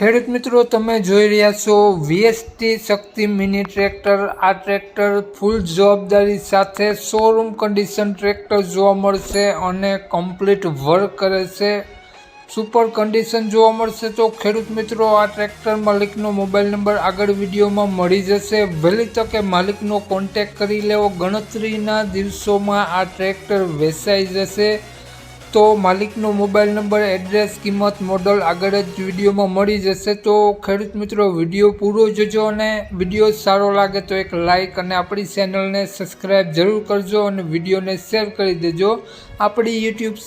ખેડૂત મિત્રો, તમે જોઈ રહ્યા છો વીએસટી શક્તિ મિની ટ્રેક્ટર. આ ટ્રેક્ટર ફૂલ જવાબદારી સાથે શોરૂમ કન્ડિશન ટ્રેક્ટર જોવા મળશે અને કમ્પ્લીટ વર્ક કરે છે. સુપર કન્ડિશન જોવા મળશે તો ખેડૂત મિત્રો, આ ટ્રેક્ટર માલિકનો મોબાઈલ નંબર આગળ વિડીયોમાં મળી જશે. વહેલી તકે માલિકનો કોન્ટેક કરી લેવો. ગણતરીના દિવસોમાં આ ટ્રેક્ટર વેચાઈ જશે. તો માલિકનો મોબાઈલ નંબર, એડ્રેસ, કિંમત, મોડલ આગળ જ વિડીયોમાં મળી જશે. તો ખેડૂત મિત્રો, વીડિયો પૂરો જોજો અને વીડિયો સારો લાગે તો એક લાઇક અને આપણી ચેનલને સબસ્ક્રાઈબ જરૂર કરજો અને વિડીયોને શેર કરી દેજો. આપણી યુટ્યુબ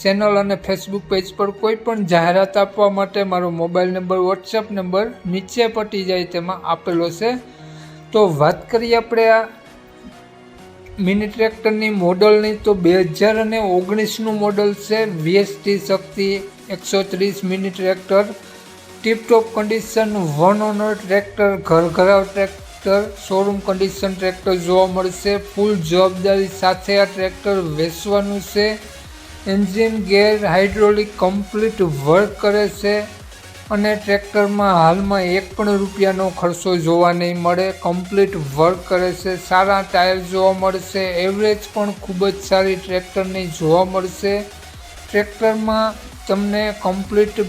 ચેનલ અને ફેસબુક પેજ પર કોઈ પણ જાહેરાત આપવા માટે મારો મોબાઈલ નંબર, વોટ્સએપ નંબર નીચે પટી જાય તેમાં આપેલો છે. તો વાત કરીએ આપણે આ મિની ટ્રેક્ટરની મોડલની તો બે હજાર અને ઓગણીસનું મોડલ છે. વીએસટી શક્તિ એકસો ત્રીસ mini tractor, tiptop condition one owner tractor ઘર ઘરાવ ટ્રેક્ટર શોરૂમ કન્ડિશન ટ્રેક્ટર જોવા મળશે. ફૂલ જવાબદારી સાથે આ ટ્રેક્ટર વેચવાનું છે. Engine gear hydraulic complete work કરે છે. અને ટ્રેક્ટરમાં હાલમાં એક પણ રૂપિયાનો ખર્ચો જોવા નહીં મળે. કમ્પ્લીટ વર્ક કરે છે. સારા ટાયર જોવા મળશે. એવરેજ પણ ખૂબ જ સારી ટ્રેક્ટરની જોવા મળશે. ટ્રેક્ટરમાં તમને કમ્પ્લીટ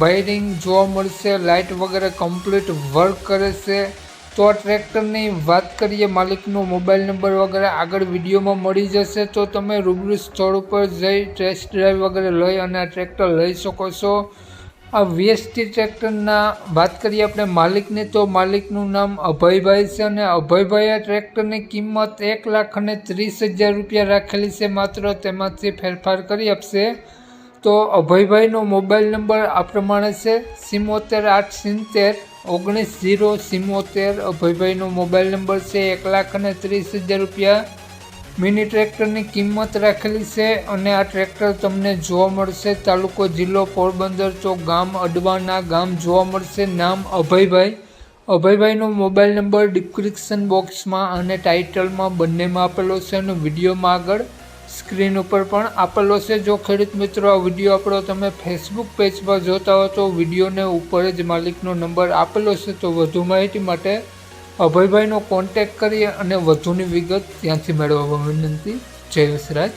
વાયરિંગ જોવા મળશે. લાઇટ વગેરે કમ્પ્લીટ વર્ક કરે છે. તો આ ટ્રેક્ટરની વાત કરીએ માલિકનો મોબાઈલ નંબર વગેરે. આગળ વિડીયોમાં મળી જશે. તો તમે રૂબરૂ સ્થળ ઉપર જઈ ટેસ્ટ ડ્રાઈવ વગેરે લઈ અને આ ટ્રેક્ટર લઈ શકો છો. આ વીએસટી ટ્રેક્ટરના વાત કરીએ આપણે માલિકની, તો માલિકનું નામ અભયભાઈ છે અને અભયભાઈ આ ટ્રેક્ટરની કિંમત એક લાખ અને ત્રીસ હજાર રૂપિયા રાખેલી છે. માત્ર તેમાંથી ફેરફાર કરી આપશે. તો અભયભાઈનો મોબાઈલ નંબર આ પ્રમાણે છે. સિમોતેર આઠ સિત્તેર ઓગણીસ ઝીરો સિમોતેર. અભયભાઈનો મોબાઈલ નંબર છે એક લાખ અને ત્રીસ હજાર રૂપિયા. મિની ટ્રેક્ટરની કિંમત રાખેલી છે અને આ ટ્રેક્ટર તમને જોવા મળશે. તાલુકો જિલ્લો પોરબંદર ચોક, ગામ અડવાના ગામ જોવા મળશે. નામ અભયભાઈ. અભયભાઈનો મોબાઈલ નંબર ડિસ્ક્રિપ્શન બોક્સમાં અને ટાઇટલમાં બંનેમાં આપેલો છે અને વિડીયોમાં આગળ સ્ક્રીન ઉપર પણ આપેલો છે. જો ખેડૂત મિત્રો, આ વીડિયો આપણો તમે ફેસબુક પેજ પર જોતા હો તો વિડીયોને ઉપર જ માલિકનો નંબર આપેલો છે. તો વધુ માહિતી માટે અભયભાઈનો કોન્ટેક કરી અને વધુની વિગત ત્યાંથી મેળવવા વિનંતી. જય વસરાજ